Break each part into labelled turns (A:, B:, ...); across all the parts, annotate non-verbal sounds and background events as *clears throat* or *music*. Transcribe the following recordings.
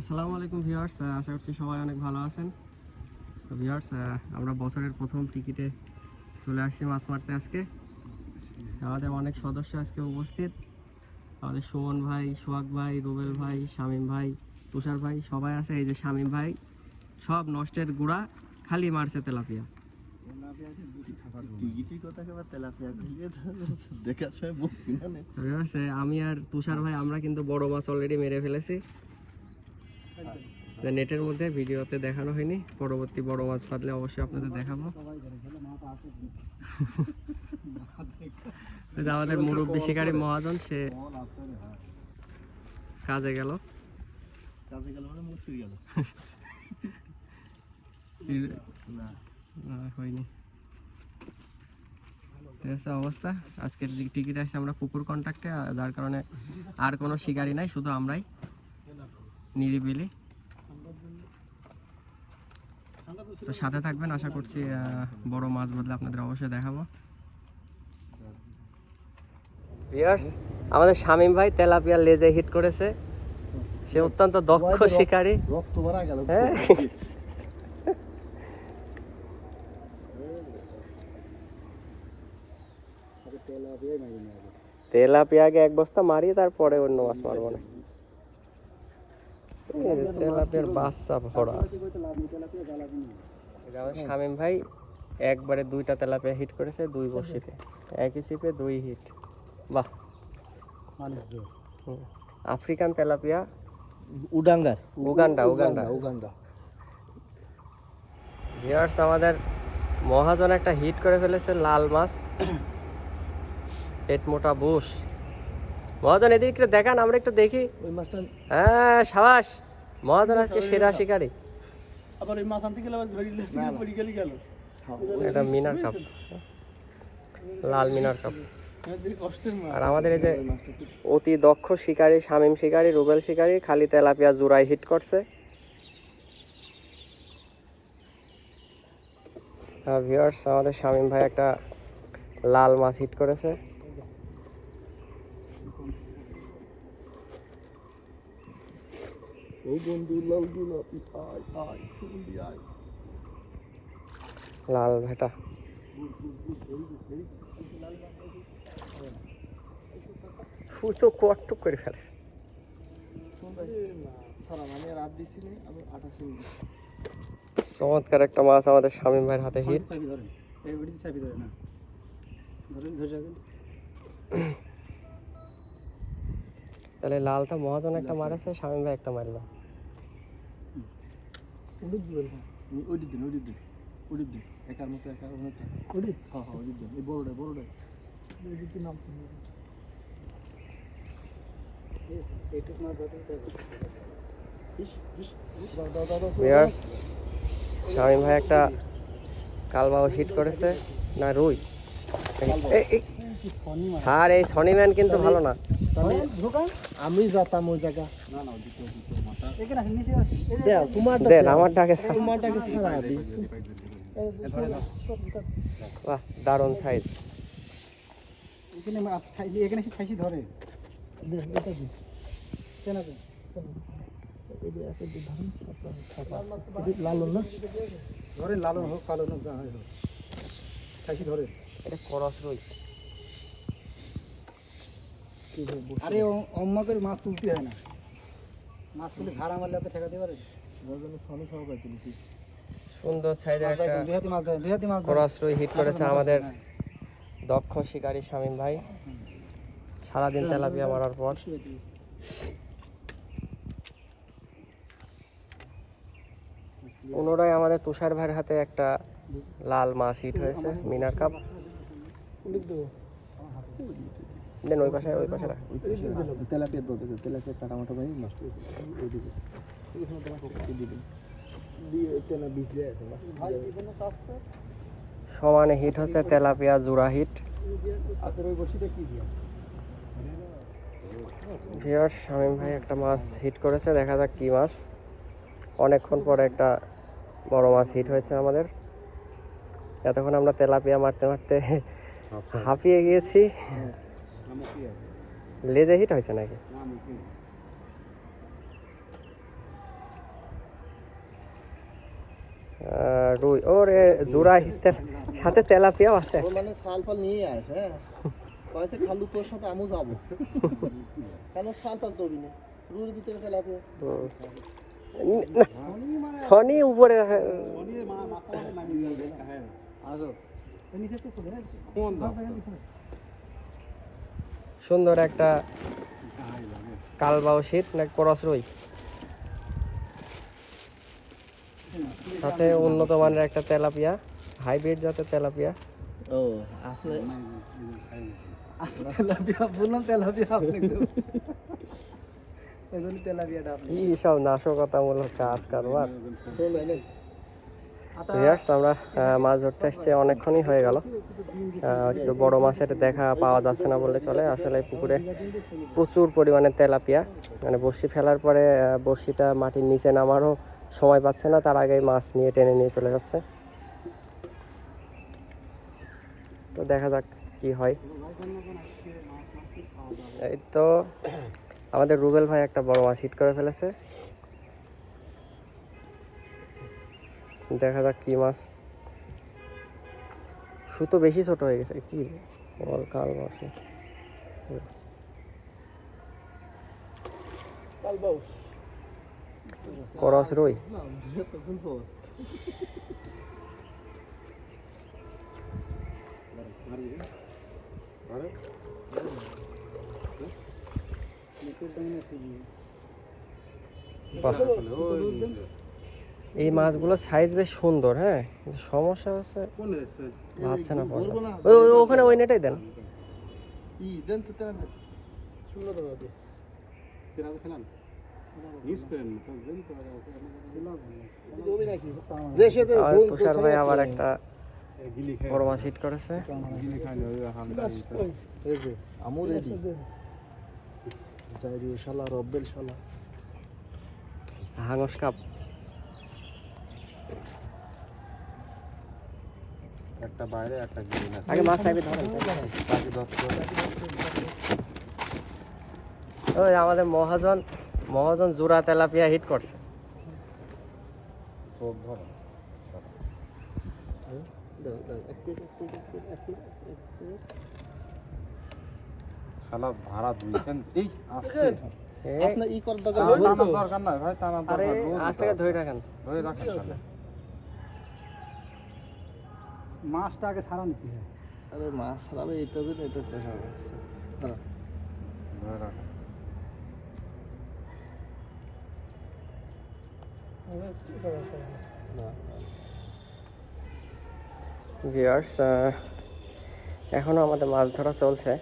A: আসসালামু আলাইকুম ভিউয়ার্স আশা করছি সবাই অনেক ভালো আছেন। তো ভিউয়ার্স আমরা বছরের প্রথম টিকিটে চলে আসছি মাছ মারতে আজকে। আমাদের অনেক সদস্য আজকে উপস্থিত। আমাদের সুমন ভাই সোহাগ ভাই রুবেল ভাই শামীম ভাই তুষার ভাই সবাই আছে। এই যে শামীম ভাই সব নষ্টের গুড়া খালি মারছে তেলাপিয়া। আমি আর তুষার ভাই আমরা কিন্তু বড় মাছ অলরেডি মেরে ফেলেছি। নেটের মধ্যে ভিডিওতে দেখানো হয়নি। পরবর্তী বড় মাছ পাতলে অবশ্যই আপনাদের দেখাবো। আমাদের মুরব্বী শিকারী মহাজন সে কাজে গেল।
B: কাজে গেল মানে মুখ গেল। না
A: না, হয়নি। ঠিক আছে অবস্থা। আজকের টিকিট আসছে আমরা পুকুর কন্ট্রাক্টে যার কারণে আর কোনো শিকারি নাই শুধু আমরাই। নিরিবিলি। তো সাথে থাকবেন আশা করছি বড় মাছ বদলে আপনাদের অবশ্যই দেখাবো। আমাদের শামীম ভাই তেলাপিয়া লেজে হিট করেছে। সে অত্যন্ত দক্ষ শিকারী।
B: রক্ত ভরা গেল।
A: হ্যাঁ। তেলাপিয়াকে এক বস্তা মারি তারপরে অন্য মাছ মারবো না। বাচ্চা ভরা। এটা শামীম ভাই একবারে দুইটা তেলাপিয়া হিট করেছে দুই বর্ষিতে একই সিপে দুই হিট। বাহ। African tilapia?
B: উডাঙ্গার
A: Uganda, Uganda.
B: Uganda.
A: Viewers আমাদের মহাজন একটা হিট করে ফেলেছে লাল মাছ। পেট মোটা বুশ। মহাজন এদিকে দেখান আমরা একটু দেখি।
B: ওই মাছটা
A: হ্যাঁ সাবাস। মহাজন আজকে সেরা শিকারী।
B: আবার ওই আনতে গেলে আবার ধরি লেসে পড়ি গেলি গেল।
A: এটা মিনার কাপ। লাল মিনার কাপ। আর আমাদের এই যে
B: মাছটা
A: অতি দক্ষ শিকারী শামীম শিকারী রুবেল শিকারী খালি তেলাপিয়া জোড়াই হিট করছে। হ্যাঁ ভিউয়ার্স আমাদের শামীম ভাই একটা লাল মাছ হিট করেছে।
B: ও বন্ধু লাল গোলাপি
A: লাল ভেটা ফুটো কটটুক করে
B: শুনি
A: চমৎকার একটা মাছ আমাদের স্বামী ভাইয়ের হাতে হিট। তাহলে লালটা মহাজন একটা মারেছে স্বামী ভাই একটা মারলো
B: উড়িদ দিবেন ওইটি দিন ওইটি দিন ওইটি দিন। একার মতো একার হ্যাঁ হ্যাঁ দিন। এই বড়টা বড়টা কি নাম
A: শামীম ভাই একটা কালবাও হিট করেছে। না রুই। এই- এই- স্যার এই শনিম্যান কিন্তু ভালো না।
B: আমি যাতাম ওই জায়গা
A: দেন আমার ডাকে বাহ দারুণ সাইজ
B: এখানে খাইছি ধরে। লালন না? ধরে লালন হোক কালন হোক যা হয় হোক। খাইছি ধরে।
A: এটা করস রুই।
B: আরে অম্মা করে মাছ তুলতে হয় না। মাছ তুলে ঝাড়া মারলে তো ঠেকাতে পারে সনে সহ পাই তুলেছি
A: সুন্দর সাইজের একটা করস রুই হিট করেছে আমাদের দক্ষ শিকারী শামীম ভাই। সারাদিন তেলাপিয়া মারার পর। পুনরায় আমাদের তুষার ভাইয়ের হাতে একটা লাল মাছ হিট হয়েছে মিনার কাপ। দেন ওই পাশে ওই পাশে রাখ।
B: তেলাপিয়া দো দেখো তেলাপিয়া টামাটো ভাই নষ্ট হয়ে ওইদিকে। এখানে দিয়ে তেলা আছে এখানে সাথে
A: সমানে হিট হচ্ছে তেলাপিয়া জোড়া হিট
B: আপনার ওই বসিটা কি দিয়ে?
A: ভিউয়ার্স শামীম ভাই একটা মাছ হিট করেছে দেখা যাক কি মাছ। অনেকক্ষণ পরে একটা বড় মাছ হিট হয়েছে আমাদের। এতক্ষণ আমরা তেলাপিয়া মারতে মারতে হাঁপিয়ে গিয়েছি।
B: আছে
A: লেজে হিট হয়েছে নাকি? রুই ওরে জোড়া হিটতে সাথে তেলাপিয়াও আছে।
B: মানে শাল ফাল নিয়ে আসে হ্যাঁ? কয়েছে খালু তোর সাথে আমু যাব। কেন শাল ফাল তবি না? রুইর ভিতরে তেলাপিয়া।
A: সনি উপরে হ্যাঁ। সনি নিচে তো কোন সুন্দর একটা কালবাউ শীত না করস রুই সাথে উন্নত মানের একটা তেলাপিয়া হাইব্রিড জাতের তেলাপিয়া।
B: ও
C: তেলাপিয়া বললাম তেলাপিয়া আপনি এজন্য তেলাপিয়াটা আপনি
A: কি সব নাশকতামূলক কাজ কারবার।
B: শোন
A: আমরা মাছ ধরতে এসেছি, অনেকক্ষণই হয়ে গেল। একটু বড় মাছের দেখা পাওয়া যাচ্ছে না বললে চলে। আসলে পুকুরে প্রচুর পরিমাণে তেলাপিয়া। মানে বড়শি ফেলার পরে বড়শিটা মাটির নিচে নামারও সময় পাচ্ছে না। তার আগেই মাছ নিয়ে টেনে নিয়ে চলে যাচ্ছে। তো দেখা যাক কি হয়। এই তো, আমাদের রুবেল ভাই একটা বড় মাছ হিট করে ফেলেছে। দেখা যাক কি মাছ। সুতো বেশি ছোট হয়ে গেছে কি বল কাল বসে করস রই। বাহ। এই মাছগুলোর সাইজ বেশ সুন্দর হ্যাঁ? সমস্যা হচ্ছে ভাবছে না
B: বলব না?
A: ওই ওখানে ওই নেটাই দেন। তুষার ভাই আবার একটা বড় মাছ হিট করেছে।
B: এই যে জাইরি শালা রব্বেল শালা।
A: হাঙস কাপ
D: একটা বাইরে একটা গিলি না
A: আগে মাছ চাইবে ধরেন
D: বাকি দশ
A: ওই আমাদের মহাজন মহাজন জোড়া তেলাপিয়া হিট করছে।
D: চোখ ধরো।
B: হ্যাঁ?
D: শালা ভাড়া দুইছেন এই আস্তে।
B: আপনার ই কর দরকার
D: দরকার নাই ভাই
A: আরে
D: দরকার
A: থেকে ধরে রাখেন।
D: ধরে রাখেন তাহলে।
C: মাছটা আগে ছাড়া নিতে হয়।
B: আরে মাছ ছাড়াবে এটা জন্য এটা
A: ভিউয়ার্স এখনও আমাদের মাছ ধরা চলছে।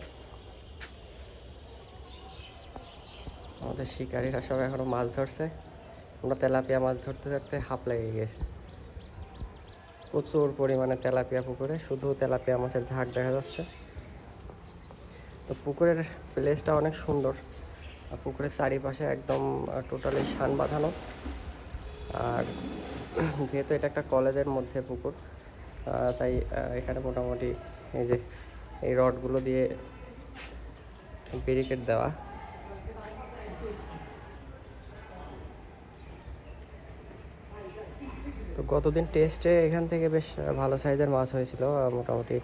A: আমাদের শিকারীরা সব এখনও মাছ ধরছে। আমরা তেলাপিয়া মাছ ধরতে ধরতে হাফ লেগে গেছে। প্রচুর পরিমাণে তেলাপিয়া পুকুরে, শুধু তেলাপিয়া মাছের ঝাঁক দেখা যাচ্ছে। তো পুকুরের প্লেসটা অনেক সুন্দর। আর পুকুরের চারিপাশে একদম টোটালি শান বাঁধানো। আর *clears throat* যেহেতু এটা একটা কলেজের মধ্যে পুকুর তাই এখানে মোটামুটি এই যে, এই রডগুলো দিয়ে ব্যারিকেড দেওয়া। গতদিন টেস্টে এখান থেকে বেশ ভালো সাইজের মাছ হয়েছিল। মোটামুটি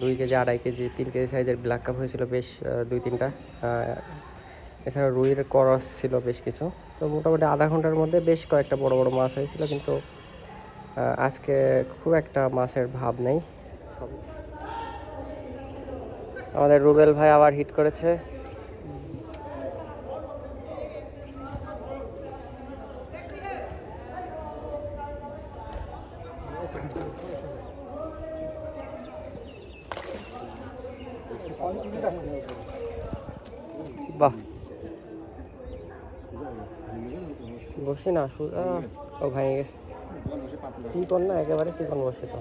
A: দুই কেজি, আড়াই কেজি, তিন কেজি সাইজের ব্ল্যাক কাপ হয়েছিল বেশ দুই, তিনটা। এছাড়া রুইয়ের করস ছিল বেশ কিছু। তো মোটামুটি আধা ঘণ্টার মধ্যে বেশ কয়েকটা বড় বড় মাছ হয়েছিল, কিন্তু আজকে খুব একটা মাছের ভাব নেই। আমাদের রুবেল ভাই আবার হিট করেছে। বাহ। বসি না সু- আহ, ও ভেঙে গেছে। চিকন না একেবারে চিকন বসে তো।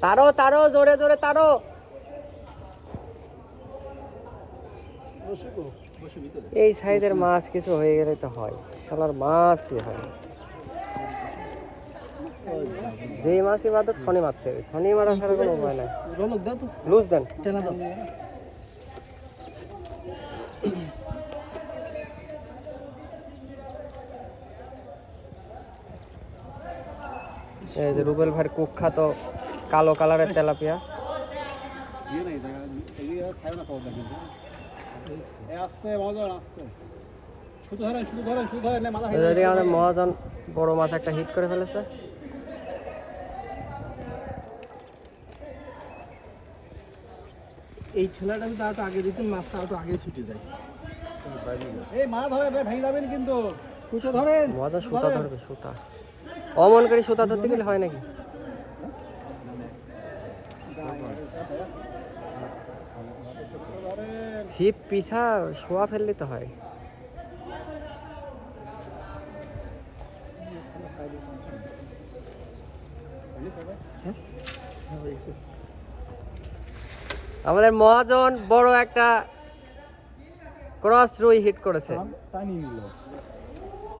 A: তারো তারো জোরে জোরে তারো। এই সাইজের মাছ কিছু হয়ে গেলে তো হয় শালার মাছই হয়। যে মাছই বাদক শনি মারতে হবে। শনি মারা ছাড়া কোনো উপায় নাই। লুজ দেন। এই যে রুবেল ভাইয়ের কুখ্যাত কালো কালারের তেলাপিয়া। যদি আমাদের মহাজন বড় মাছ একটা হিট করে ফেলেছে।
B: এই ছেলেটা যদি আরও আগে দিতেন মাছটা আরও আগে ছুটে যায়। এই মা ধরে ভেঙে যাবেন কিন্তু।
C: কুচো ধরেন।
A: মহাজন সুতা ধরবে সুতা। অমন করে সুতা ধরতে গেলে হয় নাকি? ছিপ পিছা শোয়া ফেললে তো হয়? আমাদের মহাজন বড় একটা ক্রস রুই হিট করেছে।